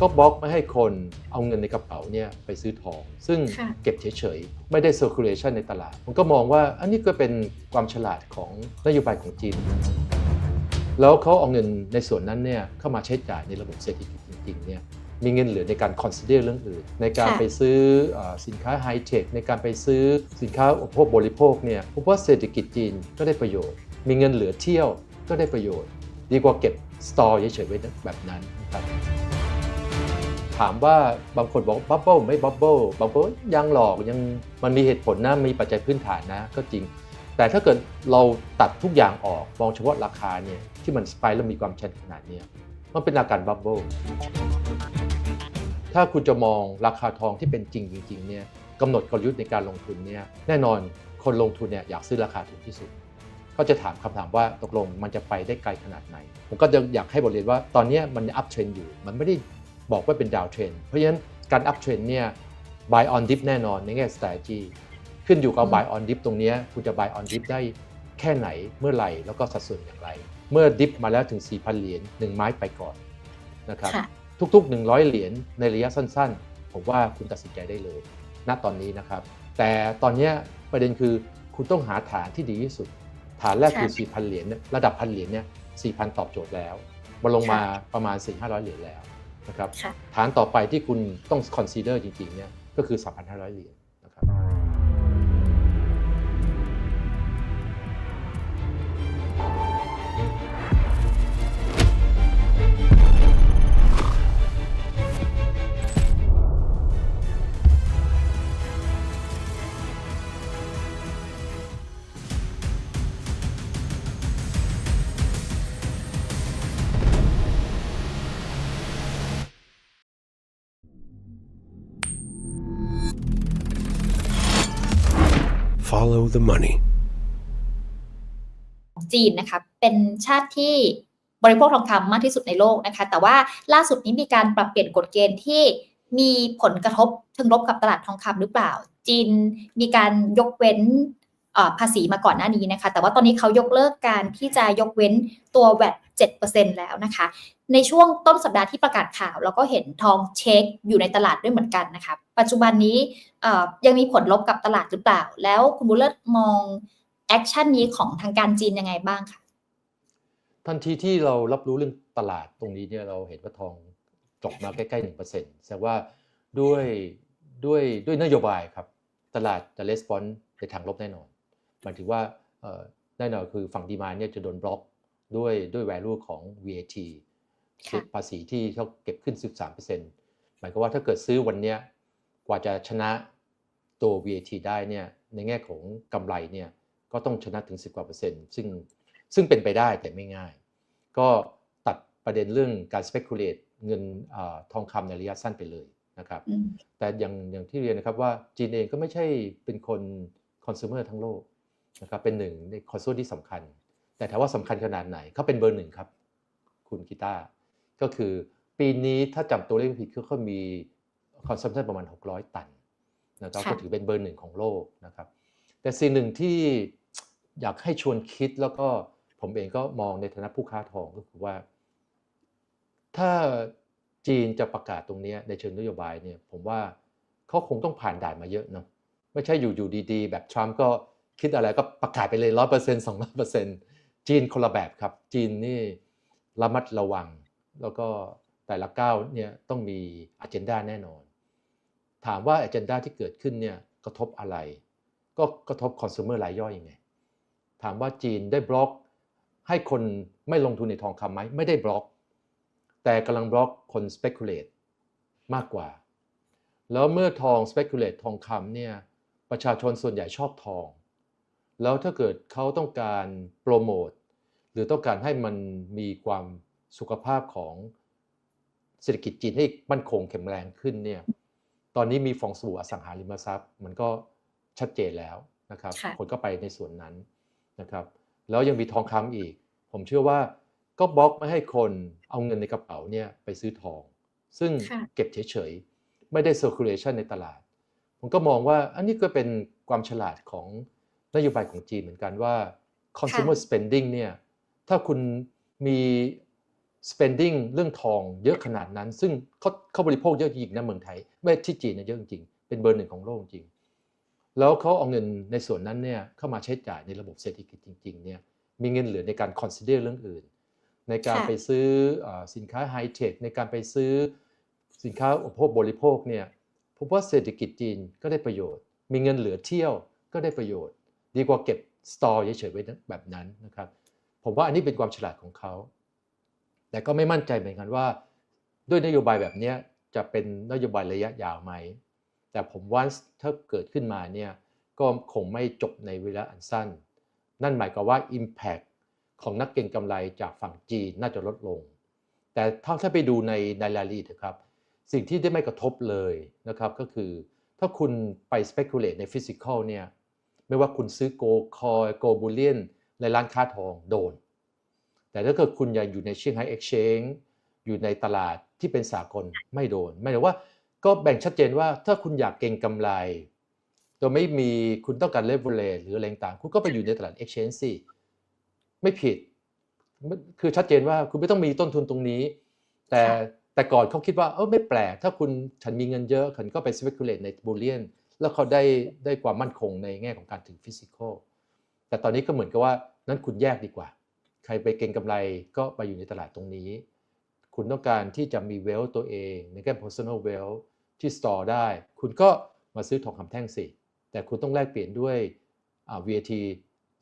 ก็บล็อกไม่ให้คนเอาเงินในกระเป๋าเนี่ยไปซื้อทอง ซึ่งค่ะเก็บเฉยๆ ไม่ได้ circulation ในตลาด ผมก็มองว่าอันนี้ก็เป็นความฉลาดของนโยบายของจีน แล้วเขาเอาเงินในส่วนนั้นเนี่ยเข้ามาใช้จ่ายในระบบเศรษฐกิจจริงๆเนี่ยมีเงินเหลือในการ consider เรื่องอื่น ในการค่ะไปซื้อเออสินค้าไฮเทคในการไปซื้อสินค้าอุปโภคบริโภคเนี่ยผมว่าเศรษฐกิจจีนก็ได้ประโยชน์ มีเงินเหลือเที่ยวก็ได้ประโยชน์ ดีกว่าเก็บสตอร์เฉยๆไว้แบบนั้นนะครับ ถามว่าบางคนบอกบับเบิลไม่บับเบิลบางคนยังหลอกยังมันมีเหตุผลนะมีปัจจัยพื้นฐานนะก็จริง แต่ถ้าเกิดเราตัดทุกอย่างออกมองเฉพาะราคาเนี่ยที่มันสไปแล้วมีความชันขนาดนี้มันเป็นอาการบับเบิลถ้าคุณจะมองราคาทองที่เป็นจริงจริงๆเนี่ยกำหนดกลยุทธ์ในการลงทุนเนี่ยแน่นอนคนลงทุนเนี่ยอยากซื้อราคาถูกที่สุด ก็จะถามคำถามว่าตกลงมันจะไปได้ไกลขนาดไหน ผมก็จะอยากให้บทเรียนว่าตอนนี้มันอัพเทรนอยู่ มันไม่ได้ บอกว่าเป็นดาวเทรนเพราะฉะนั้นการอัพเทรนเนี่ย buy on dip แน่นอนในแง่ strategy ขึ้นอยู่กับอืม buy on dip ตรงเนี้ยคุณจะ buy on dip ได้แค่ไหนเมื่อไหร่แล้วก็สัดส่วนอย่างไร เมื่อดิฟมาแล้วถึง 4,000 เหรียญ1ไม้ไปก่อนนะครับค่ะทุก ๆ 100 เหรียญในระยะสั้น ๆ ผมว่าคุณตัดสินใจได้เลย ณตอนนี้นะครับ แต่ตอนเนี้ยประเด็นคือคุณต้องหาฐานที่ดีที่สุด ฐานแรกคือค่ะ4,000 เหรียญเนี่ยระดับพันเหรียญเนี่ย4,000 ตอบโจทย์แล้วมันลงมาค่ะประมาณ 4-500 เหรียญแล้ว นะครับค่ะฐานต่อไปที่คุณต้อง consider จริงๆเนี่ยก็คือ 3,500 เหรียญนะครับ Follow the money. จีนนะคะเป็นชาติที่บริโภคทองคำมากที่สุดในโลกนะคะ แต่ว่าล่าสุดนี้มีการปรับเปลี่ยนกฎเกณฑ์ที่มีผลกระทบเชิงลบกับตลาดทองคำหรือเปล่า จีนมีการยกเว้นภาษีมาก่อนหน้านี้นะคะ แต่ว่าตอนนี้เขายกเลิกการที่จะยกเว้นตัวแวด7%แล้วนะคะ ในช่วงต้นสัปดาห์ที่ประกาศข่าวเราก็เห็นทองเช็คอยู่ในตลาดด้วยเหมือนกันนะคะปัจจุบันนี้ยังมีผลลบกับตลาดหรือเปล่า แล้วคุณบุญเลิศมองแอคชั่นนี้ของทางการจีนยังไงบ้างคะทันทีที่เรารับรู้เรื่องตลาดตรงนี้เนี่ยเราเห็นว่าทองจบมาใกล้ๆหนึ่งเปอร์เซ็นต์แสดงว่าด้วยด้วยด้วยนโยบายครับ ตลาดจะレスปอนในทางลบแน่นอนหมายถึงว่าแน่นอนคือฝั่งดีมาเนี่ยจะโดนบล็อกด้วยด้วย value ของ VAT ภาษีที่เขาเก็บขึ้น 13%หมายความว่าถ้าเกิดซื้อวันเนี้ยกว่าจะชนะตัว VAT ได้เนี่ยในแง่ของกำไรเนี่ยก็ต้องชนะถึง 10กว่าเปอร์เซ็นต์ซึ่งซึ่งเป็นไปได้แต่ไม่ง่าย ก็ตัดประเด็นเรื่องการ speculate เงินอาทองคำในระยะสั้นไปเลยนะครับอืมแต่อย่างอย่างที่เรียนนะครับว่าจีนเองก็ไม่ใช่เป็นคนคอน sumer ทั้งโลกนะครับเป็นหนึ่งในคอน sumer ที่สำคัญ แต่ถามว่าสำคัญขนาดไหนเขาเป็นเบอร์หนึ่งครับ คุณกีตาร์ ก็คือปีนี้ถ้าจำตัวเลขไม่ผิดคือเขามี consumption ประมาณ 600 ตันนะครับค่ะก็ถือเป็นเบอร์หนึ่งของโลกนะครับ แต่สิ่งหนึ่งที่อยากให้ชวนคิดแล้วก็ผมเองก็มองในฐานะผู้ค้าทองก็คือว่า ถ้าจีนจะประกาศตรงเนี้ยในเชิงนโยบายเนี่ยผมว่าเขาคงต้องผ่านด่านมาเยอะเนาะไม่ใช่อยู่ๆดีๆ แบบทรัมป์ก็คิดอะไรก็ประกาศไปเลยร้อยเปอร์เซ็นต์สองร้อยเปอร์เซ็นต์จีนคนละแบบครับ จีนนี่ระมัดระวัง แล้วก็แต่ละก้าวเนี่ยต้องมีอ g e n d a แน่นอน ถามว่าอ g e n d a ที่เกิดขึ้นเนี่ยกระทบอะไร ก็กระทบคอน sumer รายย่อยยังไง ถามว่าจีนได้บล็อก ให้คนไม่ลงทุนในทองคำไหมไม่ได้บล็อก แต่กำลังบล็อกคน speculate มากกว่า แล้วเมื่อทอง speculate ทองคำเนี่ยประชาชนส่วนใหญ่ชอบทอง แล้วถ้าเกิดเขาต้องการโปรโมทหรือต้องการให้มันมีความ สุขภาพของเศรษฐกิจจีนให้มั่นคงแข็งแรงขึ้นเนี่ยตอนนี้มีฟองสบู่อสังหาริมทรัพย์ มันก็ชัดเจนแล้วนะครับค่ะคนก็ไปในส่วนนั้นนะครับ แล้วยังมีทองคำอีก ผมเชื่อว่าก็บล็อกไม่ให้คนเอาเงินในกระเป๋าเนี่ยไปซื้อทอง ซึ่งค่ะเก็บเฉยๆ ไม่ได้ circulation ในตลาด ผมก็มองว่าอันนี้ก็เป็นความฉลาดของนโยบายของจีนเหมือนกันว่า consumer spending เนี่ยถ้าคุณมี spending เรื่องทองเยอะขนาดนั้น ซึ่งเขาเขาบริโภคเยอะจริงนะเมืองไทยไม่ที่จีนเนี่ยเยอะจริงๆเป็นเบอร์หนึ่งของโลกจริง แล้วเขาเอาเงินในส่วนนั้นเนี่ยเข้ามาใช้จ่ายในระบบเศรษฐกิจจริงๆเนี่ยมีเงินเหลือในการ consider เรื่องอื่น ในการค่ะไปซื้อเออสินค้าไฮเทคในการไปซื้อสินค้าอุปโภคบริโภคเนี่ยผมว่าเศรษฐกิจจีนก็ได้ประโยชน์ มีเงินเหลือเที่ยวก็ได้ประโยชน์ ดีกว่าเก็บสตอร์เฉยๆไว้แบบนั้นนะครับผมว่าอันนี้เป็นความฉลาดของเขา แต่ก็ไม่มั่นใจเหมือนกันว่า ด้วยนโยบายแบบนี้จะเป็นนโยบายระยะยาวไหม แต่ผมว่าถ้าเกิดขึ้นมาเนี่ยก็คงไม่จบในเวลาอันสั้น นั่นหมายความว่า Impact ของนักเก็งกำไรจากฝั่งจีนน่าจะลดลง แต่ถ้าถ้าไปดูในในรายละเอียดครับ สิ่งที่ได้ไม่กระทบเลยนะครับก็คือ ถ้าคุณไป speculate ใน physical เนี่ยไม่ว่าคุณซื้อโกคอยโกบูเลียนในร้านค้าทองโดน แต่ถ้าเกิดคุณยังอยู่ในเชียงไฮ้ exchange อยู่ในตลาดที่เป็นสากลไม่โดน ไม่แต่ว่าก็แบ่งชัดเจนว่าถ้าคุณอยากเก็งกำไรโดยไม่มีคุณต้องการ leverage หรืออะไรต่างๆคุณก็ไปอยู่ในตลาด exchange สิไม่ผิด คือชัดเจนว่าคุณไม่ต้องมีต้นทุนตรงนี้ แต่ค่ะแต่ก่อนเขาคิดว่าเออไม่แปลก ถ้าคุณฉันมีเงินเยอะฉันก็ไป speculate ในบูเลียนแล้วเขาได้ได้ความมั่นคงในแง่ของการถือฟิสิกอลแต่ตอนนี้ก็เหมือนกับว่านั้นคุณแยกดีกว่า ใครไปเก็งกำไรก็ไปอยู่ในตลาดตรงนี้ คุณต้องการที่จะมีเวลตัวเองในแง่ personal wealth ที่ store ได้ คุณก็มาซื้อทองคำแท่งสิ แต่คุณต้องแลกเปลี่ยนด้วยอ่า VAT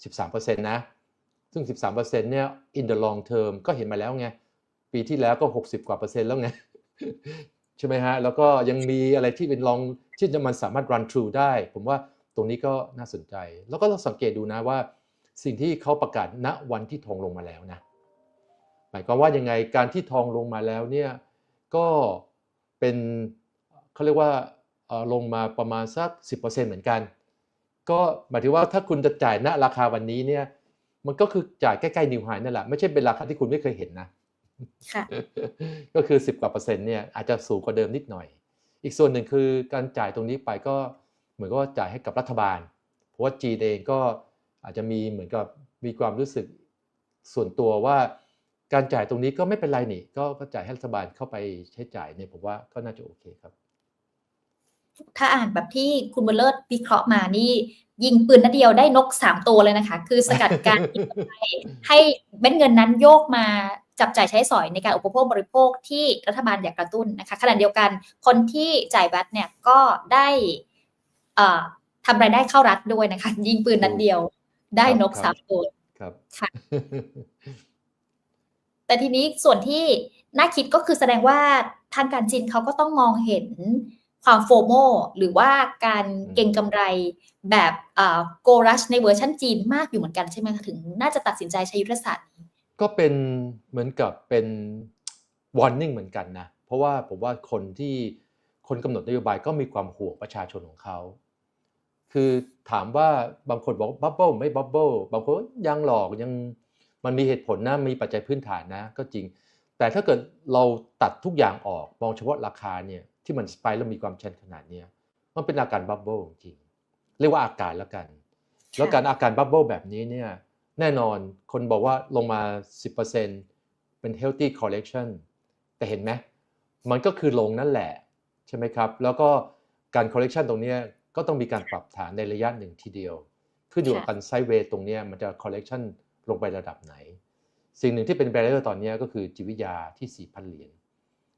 13%นะ ซึ่ง 13%เนี่ย in the long term ก็เห็นมาแล้วไง ปีที่แล้วก็ 60 กว่าเปอร์เซ็นต์แล้วไง ใช่ไหมฮะ แล้วก็ยังมีอะไรที่เป็นลองที่จะมันสามารถ run through ได้ ผมว่าตรงนี้ก็น่าสนใจ แล้วก็ต้องสังเกตดูนะว่า สิ่งที่เขาประกาศณวันที่ทองลงมาแล้วนะหมายความว่ายังไงการที่ทองลงมาแล้วเนี่ยก็เป็นเขาเรียกว่าเอ่อลงมาประมาณสัก 10%เหมือนกัน ก็หมายถึงว่าถ้าคุณจะจ่ายณราคาวันนี้เนี่ยมันก็คือจ่ายใกล้ๆนิวไฮนั่นแหละไม่ใช่เป็นราคาที่คุณไม่เคยเห็นนะค่ะก็คือ 10กว่าเปอร์เซ็นต์เนี่ยอาจจะสูงกว่าเดิมนิดหน่อย อีกส่วนหนึ่งคือการจ่ายตรงนี้ไปก็เหมือนกับว่าจ่ายให้กับรัฐบาล เพราะว่าจีนเองก็ อาจจะมีเหมือนกับมีความรู้สึกส่วนตัวว่าการจ่ายตรงนี้ก็ไม่เป็นไรนี่ก็จ่ายให้รัฐบาลเข้าไปใช้จ่ายเนี่ยผมว่าก็น่าจะโอเคครับ ถ้าอ่านแบบที่คุณบุญเลิศวิเคราะห์มานี่ยิงปืนนัดเดียวได้นกสามตัวเลยนะคะ คือสกัดการให้เม็ดเงินนั้นโยกมาจับจ่ายใช้สอยในการอุปโภคบริโภคที่รัฐบาลอยากกระตุ้นนะคะขณะเดียวกันคนที่จ่ายแวตเนี่ยก็ได้ทำรายได้เข้ารัฐด้วยนะคะ ยิงปืนนัดเดียว ได้นกครับสามตัวครับค่ะแต่ทีนี้ส่วนที่น่าคิดก็คือแสดงว่าทางการจีนเขาก็ต้องมองเห็นความโฟโมหรือว่าการเก็งกำไรแบบโกรัชในเวอร์ชันจีนมากอยู่เหมือนกันใช่ไหมคะถึงน่าจะตัดสินใจใช้ยุทธศาสตร์นี้ก็เป็นเหมือนกับเป็น warning เหมือนกันนะ เพราะว่าผมว่าคนที่คนกำหนดนโยบายก็มีความห่วงประชาชนของเขา คือถามว่าบางคนบอกบับเบิลไม่บับเบิลบางคนยังหลอกยังมันมีเหตุผลนะมีปัจจัยพื้นฐานนะก็จริง แต่ถ้าเกิดเราตัดทุกอย่างออกมองเฉพาะราคาเนี่ยที่มันสไปแล้วมีความชันขนาดเนี้มันเป็นอาการบับเบิลจริง เรียกว่าอาการแล้วกัน แล้วการอาการบับเบิลแบบนี้เนี่ยแน่นอนคนบอกว่าลงมา 10%เป็น healthy correction แต่เห็นไหมมันก็คือลงนั่นแหละ ใช่ไหมครับ แล้วก็การ correction ตรงนี้ ก็ต้องมีการปรับฐานในระยะหนึ่งทีเดียว ขึ้นอยู่กับค่ะการไซด์เวย์ตรงเนี้ยมันจะ correction ลงไประดับไหน สิ่งหนึ่งที่เป็น barrier ตอนเนี้ยก็คือจิตวิทยาที่ 4,000 เหรียญ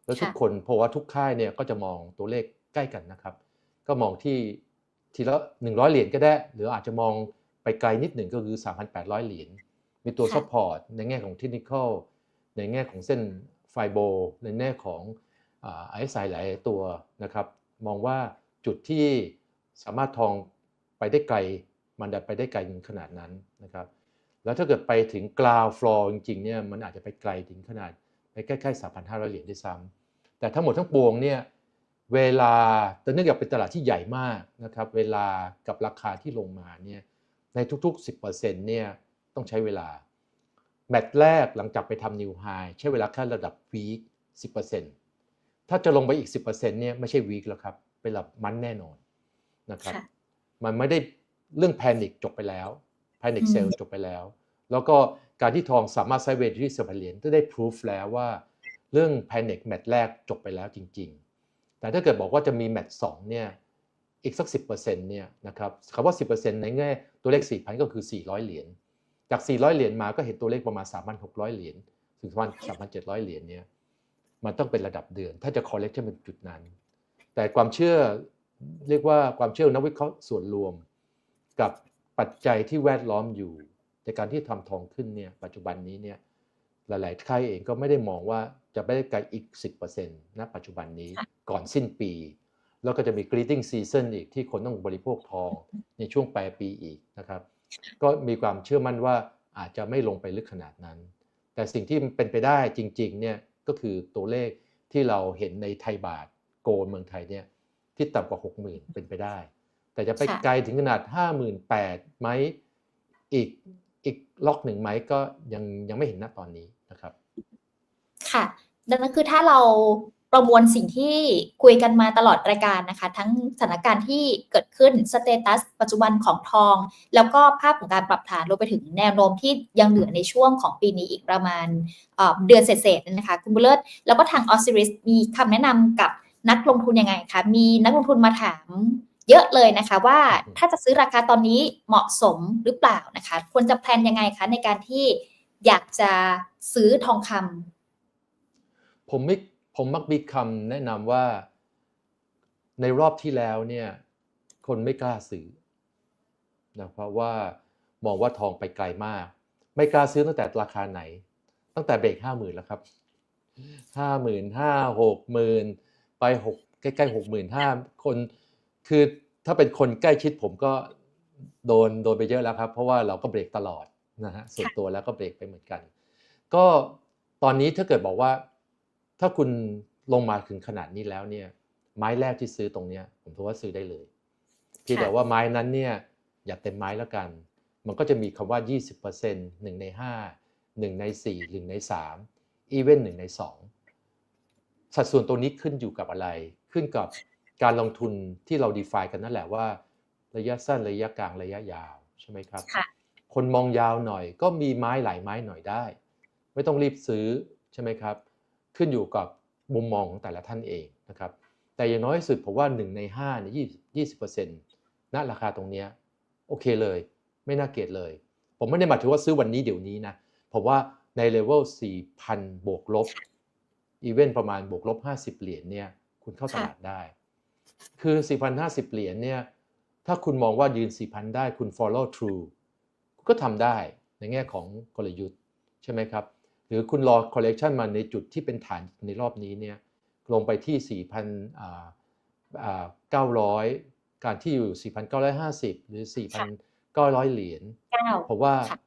แล้วทุกคนเพราะว่าทุกค่ายเนี่ยก็จะมองตัวเลขใกล้กันนะครับ ก็มองที่ทีละ 100 เหรียญก็ได้ หรืออาจจะมองไปไกลนิดหนึ่งก็คือ 3,800 เหรียญมีตัวค่ะ support ในแง่ของ technical ในแง่ของเส้นไฟโบ ในแง่ของอ่า RSI หลายตัวนะครับ มองว่าจุดที่ สามารถทองไปได้ไกล มันดัดไปได้ไกลถึงขนาดนั้นนะครับแล้วถ้าเกิดไปถึง ground floor จริงๆเนี่ยมันอาจจะไปไกลถึงขนาดไปใกล้ๆ3,500 เหรียญด้วยซ้ำแต่ทั้งหมดทั้งปวงเนี่ยเวลาแต่เนื่องจากเป็นตลาดที่ใหญ่มากนะครับเวลากับราคาที่ลงมาเนี่ยในทุกๆ 10%เนี่ยต้องใช้เวลา แมตช์แรกหลังจากไปทำนิวไฮใช้เวลาแค่ระดับวีค10%ถ้าจะลงไปอีก 10%เนี่ยไม่ใช่วีคแล้วครับเป็นระดับมันแน่นอน นะครับค่ะมันไม่ได้เรื่องแพนิคจบไปแล้วแพนิคอืมเซลจบไปแล้ว แล้วก็การที่ทองสามารถไซด์เวย์ที่สิบเหรียญก็ได้พิสูจแล้วว่าเรื่อง panic แมตช์แรกจบไปแล้วจริง ๆ แต่ถ้าเกิดบอกว่าจะมีแมตช์สองเนี่ยอีกสัก 10%เนี่ยนะครับคำว่า 10%ในแง่ตัวเลข 4,000 ก็คือ 400 เหรียญ จาก 400 เหรียญมาก็เห็นตัวเลขประมาณ 3,600 เหรียญ ถึงประมาณ3,700 เหรียญเนี่ย มันต้องเป็นระดับเดือน ถ้าจะ correction เป็นจุดนั้น แต่ความเชื่อ เรียกว่าความเชื่อนักวิเคราะห์ส่วนรวม กับปัจจัยที่แวดล้อมอยู่ ในการที่ทำทองขึ้นเนี่ยปัจจุบันนี้เนี่ยหลายๆค่ายเองก็ไม่ได้มองว่าจะไม่ได้ไกลอีก 10%นะปัจจุบันนี้ก่อนสิ้นปี แล้วก็จะมี greeting season อีกที่คนต้องบริโภคทองในช่วงปลายปีอีกนะครับ ก็มีความเชื่อมั่นว่าอาจจะไม่ลงไปลึกขนาดนั้น แต่สิ่งที่เป็นไปได้จริงๆเนี่ยก็คือตัวเลขที่เราเห็นในไทยบาทโกลเมืองไทยเนี่ย ที่ต่ำกว่า 60,000 เป็นไปได้ แต่จะไปค่ะไกลถึงขนาด 58,000ไหมอีกอีกล็อกหนึ่งไหมก็ยังยังไม่เห็นณตอนนี้นะครับ ค่ะ ดังนั้นคือถ้าเราประมวลสิ่งที่คุยกันมาตลอดรายการนะคะ ทั้งสถานการณ์ที่เกิดขึ้นสเตตัสปัจจุบันของทอง แล้วก็ภาพของการปรับฐานรวมไปถึงแนวโน้มที่ยังเหลือในช่วงของปีนี้อีกประมาณเอ่อเดือนเศษๆนะคะ คุณบุญเลิศแล้วก็ทางออสซิริสมีคำแนะนำกับ นักลงทุนยังไงคะมีนักลงทุนมาถามเยอะเลยนะคะว่าอืมถ้าจะซื้อราคาตอนนี้เหมาะสมหรือเปล่านะคะ ควรจะแพลนยังไงคะในการที่อยากจะซื้อทองคำผมไม่ผมมักมีคำแนะนำว่าในรอบที่แล้วเนี่ยคนไม่กล้าซื้อนะเพราะว่ามองว่าทองไปไกลมาก ไม่กล้าซื้อตั้งแต่ราคาไหน ตั้งแต่เบรกห้าหมื่นแล้วครับห้าหมื่นห้าหกหมื่น ไปหกใกล้ๆหกหมื่นห้าคนคือถ้าเป็นคนใกล้ชิดผมก็โดนโดนไปเยอะแล้วครับ เพราะว่าเราก็เบรกตลอดนะฮะส่วนตัวแล้วก็เบรกไปเหมือนกัน ก็ตอนนี้ถ้าเกิดบอกว่า ถ้าคุณลงมาถึงขนาดนี้แล้วเนี่ย ไม้แรกที่ซื้อตรงเนี้ย ผมถือว่าซื้อได้เลยเพียงแต่ว่าไม้นั้นเนี่ยอย่าเต็มไม้แล้วกัน มันก็จะมีคำว่า 20% 1 ใน 5 1 ใน 4 1 ใน3อีเวนต์1ใน 2 สัดส่วนตรงนี้ขึ้นอยู่กับอะไร ขึ้นกับการลงทุนที่เรา define กันนั่นแหละว่า ระยะสั้นระยะกลางระยะยาวใช่ไหมครับค่ะคนมองยาวหน่อยก็มีไม้หลายไม้หน่อยได้ ไม่ต้องรีบซื้อใช่ไหมครับ ขึ้นอยู่กับมุมมองของแต่ละท่านเองนะครับ แต่อย่างน้อยที่สุดผมว่า 1 ใน5เนี่ยยี่สิบเปอร์เซ็นต์ณราคาตรงเนี้ยโอเคเลย ไม่น่าเกลียดเลย ผมไม่ได้หมายถึงว่าซื้อวันนี้เดี๋ยวนี้นะผมว่าในเลเวล4,000 บวกลบ อีเวนต์ประมาณบวกลบ 50 เหรียญเนี่ยคุณเข้าตลาดได้ คือ 4,050 เหรียญเนี่ยถ้าคุณมองว่ายืน 4,000 ได้คุณ follow through ก็ทำได้ในแง่ของกลยุทธ์ใช่ไหมครับ หรือคุณรอ collection มาในจุดที่เป็นฐานในรอบนี้เนี่ยลงไปที่4,000อ่าอ่า900 การที่อยู่ 4,950 หรือ 4,900 เหรียญเก้าผมว่าค่ะ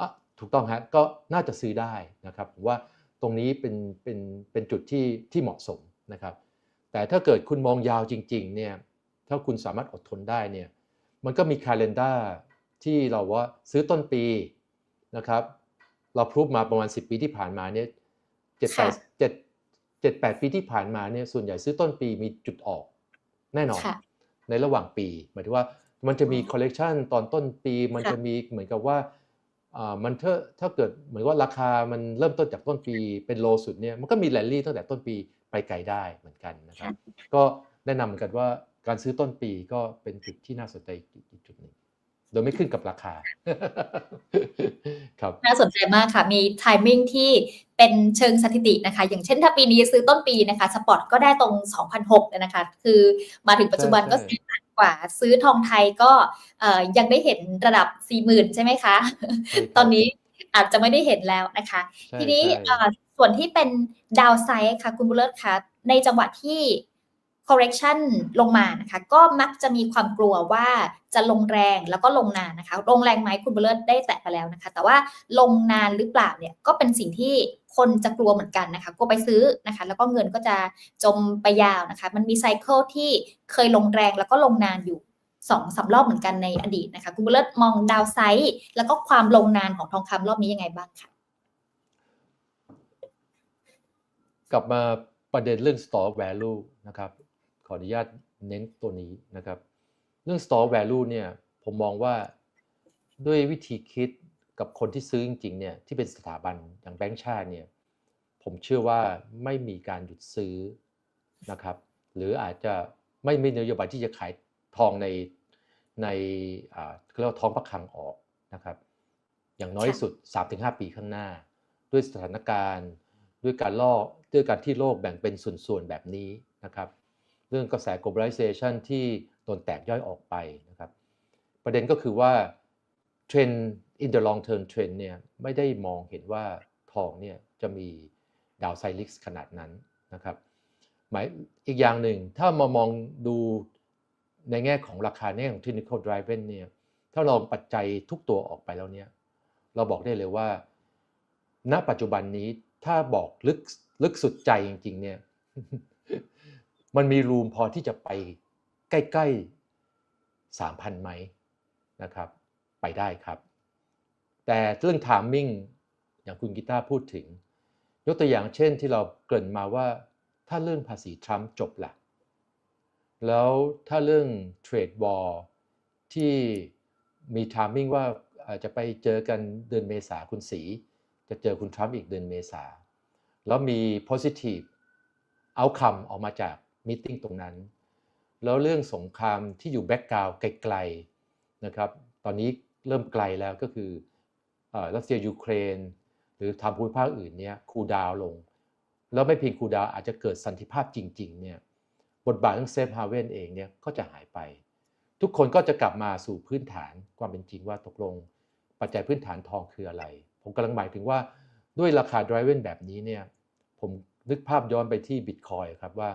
อะถูกต้องฮะก็น่าจะซื้อได้นะครับผมว่า ตรงนี้เป็นเป็นเป็นจุดที่ที่เหมาะสมนะครับ แต่ถ้าเกิดคุณมองยาวจริงๆเนี่ยถ้าคุณสามารถอดทนได้เนี่ยมันก็มีคาล endar ที่เราว่าซื้อต้นปีนะครับเราพรูฟมาประมาณ 10 ปีที่ผ่านมาเนี่ยเจ็ดแปค่ะดเจ็ดเจ็ดแปดปีที่ผ่านมาเนี่ยส่วนใหญ่ซื้อต้นปีมีจุดออกแน่นอนค่ะในระหว่างปี หมายถึงว่ามันจะมีคอลเลกชันตอนต้นปี มันค่ะจะมีเหมือนกับว่าอ่า มันถ้าถ้าเกิดเหมือนว่าราคามันเริ่มต้นจากต้นปีเป็นโลสุดเนี่ยมันก็มีแรลลี่ตั้งแต่ต้นปีไปไกลได้เหมือนกันนะครับ ก็แนะนำเหมือนกันว่าการซื้อต้นปีก็เป็นจุดที่น่าสนใจอีกจุดหนึ่งโดยไม่ขึ้นกับราคา ครับ น่าสนใจมากค่ะ มีไทมิ่งที่เป็นเชิงสถิตินะคะ อย่างเช่นถ้าปีนี้ซื้อต้นปีนะคะ สปอร์ตก็ได้ตรง 2,006เลยนะคะ คือมาถึงปัจจุบันก็ใช่สี่พันก ว่า ซื้อทองไทยก็เอ่อยังได้เห็นระดับ40,000ใช่ไหมคะใช่ครับตอนนี้อาจจะไม่ได้เห็นแล้วนะคะใช่ทีนี้ใช่เอ่อส่วนที่เป็นดาวไซด์ค่ะคุณบุญเลิศคะในจังหวะที่ correction ลงมานะคะ ก็มักจะมีความกลัวว่าจะลงแรงแล้วก็ลงนานนะคะ ลงแรงไหมคุณบุเลิศได้แตะไปแล้วนะคะ แต่ว่าลงนานหรือเปล่าเนี่ยก็เป็นสิ่งที่คนจะกลัวเหมือนกันนะคะกลัวไปซื้อนะคะ แล้วก็เงินก็จะจมไปยาวนะคะ มันมีไซเคิลที่เคยลงแรงแล้วก็ลงนานอยู่สองสามรอบเหมือนกันในอดีตนะคะคุณบุเลิศมองดาวไซด์แล้วก็ความลงนานของทองคำรอบนี้ยังไงบ้างคะกลับมาประเด็นเรื่อง store value นะครับ ออนุญาตเน้นตัวนี้นะครับ เรื่อง store value เนี่ยผมมองว่าด้วยวิธีคิดกับคนที่ซื้อจริงๆเนี่ยที่เป็นสถาบันอย่างแบงก์ชาติเนี่ยผมเชื่อว่าไม่มีการหยุดซื้อนะครับ หรืออาจจะไม่มีนโยบายที่จะขายทองในในเรียกว่าท้องพระคลังออกนะครับ อย่างน้อยสุด 3-5 ปีข้างหน้า ด้วยสถานการณ์ ด้วยการล่อด้วยการที่โลกแบ่งเป็นส่วนๆแบบนี้นะครับ เรื่องกระแส globalization ที่โดนแตกย่อยออกไปนะครับ ประเด็นก็คือว่าเทรนด์ in the long term trend เนี่ยไม่ได้มองเห็นว่าทองเนี่ยจะมีดาวไซลิกขนาดนั้นนะครับหมายอีกอย่างหนึ่งถ้ามามองดูในแง่ของราคาในแง่ของ technical driven เนี่ยถ้าลองปัจจัยทุกตัวออกไปแล้วเนี่ยเราบอกได้เลยว่า ณปัจจุบันนี้ถ้าบอกลึกลึกสุดใจจริง ๆ เนี่ย มันมีรูมพอที่จะไปใกล้ๆ3,000ไหมนะครับ ไปได้ครับ แต่เรื่อง timing อย่างคุณกีตาร์พูดถึง ยกตัวอย่างเช่นที่เราเกริ่นมาว่าถ้าเรื่องภาษีทรัมป์จบละ่ะ แล้วถ้าเรื่องเทรดวอร์ที่มี timing ว่าอาจจะไปเจอกันเดือนเมษาคุณสี จะเจอคุณทรัมป์อีกเดือนเมษาแล้วมี positive outcome ออกมาจาก มีติ้งตรงนั้น แล้วเรื่องสงครามที่อยู่แบ็กกราวไกลๆนะครับตอนนี้เริ่มไกลแล้วก็คือรัสเซียยูเครน หรือทางภูมิภาคอื่นเนี่ยคูดาวลง แล้วไม่เพียงคูดาวอาจจะเกิดสันติภาพจริงๆเนี่ยบทบาทของเซฟฮาเวนเองเนี่ยก็จะหายไป ทุกคนก็จะกลับมาสู่พื้นฐานความเป็นจริงว่าตกลง ปัจจัยพื้นฐานทองคืออะไร ผมกำลังหมายถึงว่าด้วยราคา d r i v e n แบบนี้เนี่ยผมนึกภาพย้อนไปที่บิตคอยครับว่า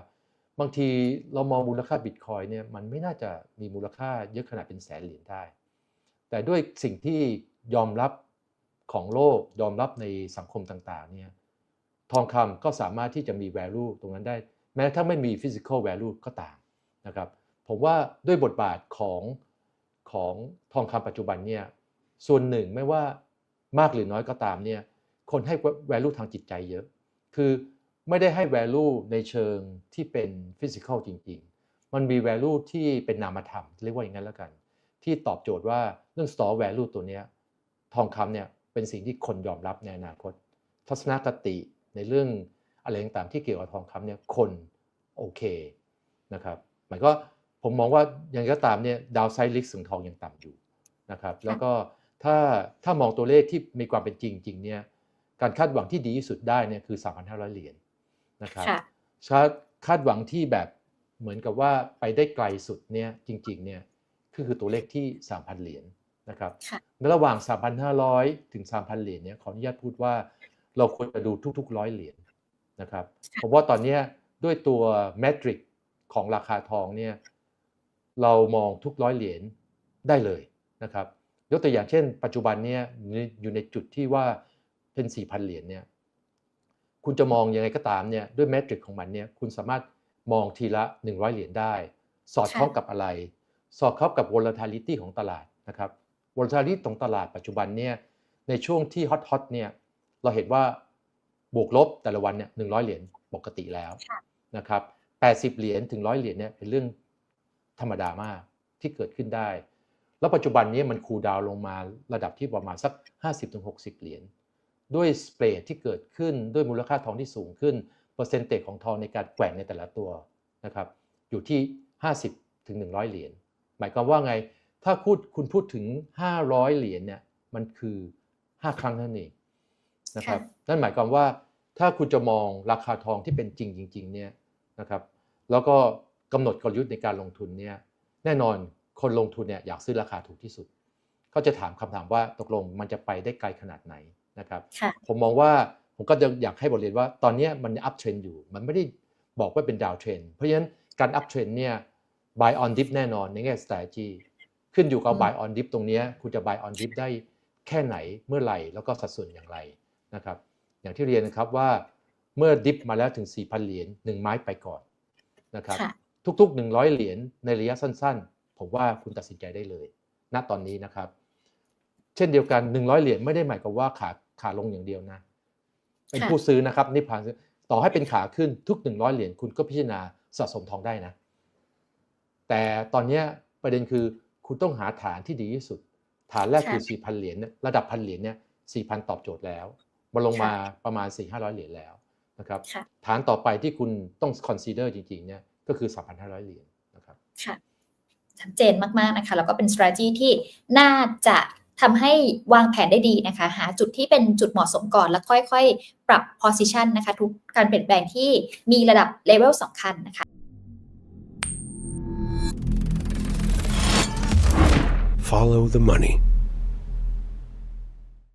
บางทีเรามองมูลค่าบิตคอยเนี่ยมันไม่น่าจะมีมูลค่าเยอะขนาดเป็นแสนเหรียญได้ แต่ด้วยสิ่งที่ยอมรับของโลกยอมรับในสังคมต่างๆเนี่ยทองคำก็สามารถที่จะมี value ตรงนั้นได้ แม้ถ้าไม่มี physical value ก็ตามนะครับผมว่าด้วยบทบาทของของทองคำปัจจุบันเนี่ยส่วนหนึ่งไม่ว่ามากหรือน้อยก็ตามเนี่ยคนให้ value ทางจิตใจเยอะ คือ ไม่ได้ให้ value ในเชิงที่เป็น physical จริง ๆ มันมี value ที่เป็นนามธรรมเรียกว่าอย่างนั้นแล้วกัน ที่ตอบโจทย์ว่าเรื่อง store value ตัวเนี้ยทองคำเนี่ยเป็นสิ่งที่คนยอมรับในอนาคต ทัศนคติในเรื่องอะไรต่างๆที่เกี่ยวกับทองคำเนี่ยคนโอเคนะครับหมายก็ผมมองว่ายังไงก็ตามเนี่ยดาวไซด์ลิกของทองยังต่ำอยู่นะครับแล้วก็ถ้าถ้ามองตัวเลขที่มีความเป็นจริงจริงเนี่ยการคาดหวังที่ดีที่สุดได้เนี่ยคือ 3,500 เหรียญ นะครับค่ะชาคาดหวังที่แบบเหมือนกับว่าไปได้ไกลสุดเนี่ยจริงๆเนี่ยก็คือตัวเลขที่ 3,000 เหรียญนะครับค่ะในระหว่าง 3,500 ถึง 3,000 เหรียญเนี่ยขออนุญาตพูดว่าเราควรจะดูทุกๆร้อยเหรียญนะครับผมว่าตอนเนี้ยด้วยตัวแมทริกของราคาทองเนี่ยเรามองทุกร้อยเหรียญได้เลยนะครับยกตัวอย่างเช่น ปัจจุบันเนี่ยอยู่ในจุดที่ว่าเป็น 4,000 เหรียญเนี่ย คุณจะมองยังไงก็ตามเนี่ยด้วยแมทริกของมันเนี่ยคุณสามารถมองทีละ 100 เหรียญได้ สอดคล้องกับอะไร สอดคล้องกับ volatility ของตลาดนะครับ volatility ของตลาดปัจจุบันเนี่ยในช่วงที่ฮอตฮอตเนี่ยเราเห็นว่าบวกลบแต่ละวันเนี่ย100เหรียญปกติแล้วค่ะนะครับ80เหรียญถึง100เหรียญเนี่ยเป็นเรื่องธรรมดามากที่เกิดขึ้นได้ แล้วปัจจุบันนี้มันคูลดาวน์ลงมาระดับที่ประมาณสัก 50-60 เหรียญ ด้วยสเปรดที่เกิดขึ้นด้วยมูลค่าทองที่สูงขึ้น เปอร์เซ็นต์เตของทองในการแกว่งในแต่ละตัวนะครับอยู่ที่ 50ถึง100 เหรียญหมายความว่าไงถ้าพูดคุณพูดถึง 500 เหรียญเนี่ยมันคือ 5 ครั้งนั่นเองนะครับนั่นหมายความว่าถ้าคุณจะมองราคาทองที่เป็นจริงจริงๆเนี่ยนะครับแล้วก็กำหนดกลยุทธ์ในการลงทุนเนี่ยแน่นอนคนลงทุนเนี่ยอยากซื้อราคาถูกที่สุด ก็จะถามคำถามว่าตกลงมันจะไปได้ไกลขนาดไหน นะครับค่ะผมมองว่าผมก็จะอยากให้บทเรียนว่าตอนนี้มันอัพเทรนอยู่ มันไม่ได้บอกว่าเป็นดาวเทรนเพราะฉะนั้นการอัพเทรนเนี่ย buy on dip แน่นอนในแง่ strategy ขึ้นอยู่กับอืม buy on dip ตรงเนี้ยคุณจะ buy on dip ได้แค่ไหนเมื่อไหร่แล้วก็สัดส่วนอย่างไรนะครับอย่างที่เรียนนะครับว่าเมื่อดิฟมาแล้วถึง 4,000 เหรียญ1ไม้ไปก่อนนะครับค่ะทุกๆ 100 เหรียญในระยะสั้นๆ ผมว่าคุณตัดสินใจได้เลย ณตอนนี้นะครับ เช่นเดียวกัน 100 เหรียญไม่ได้หมายความว่าขา ขาลงอย่างเดียวนะ เป็นค่ะผู้ซื้อนะครับนี่ผ่านซื้อต่อให้เป็นขาขึ้นทุก 100 เหรียญคุณก็พิจารณาสะสมทองได้นะ แต่ตอนเนี้ยประเด็นคือคุณต้องหาฐานที่ดีที่สุด ฐานแรกค่ะคือ4,000เหรียญเนี่ยระดับพันเหรียญเนี่ย4,000ตอบโจทย์แล้วมาลงมาประมาณ4-500เหรียญแล้วนะครับค่ะฐานต่อไปที่คุณต้อง consider จริงๆเนี่ยก็คือ3,500เหรียญนะครับค่ะชัดเจนมากๆนะคะแล้วก็เป็น strategy ที่น่าจะ ทำให้วางแผนได้ดีนะคะ หาจุดที่เป็นจุดเหมาะสมก่อนแล้วค่อยๆ ปรับ position นะคะ ทุกการเปลี่ยนแปลงที่มีระดับ level สำคัญนะคะ Follow the money.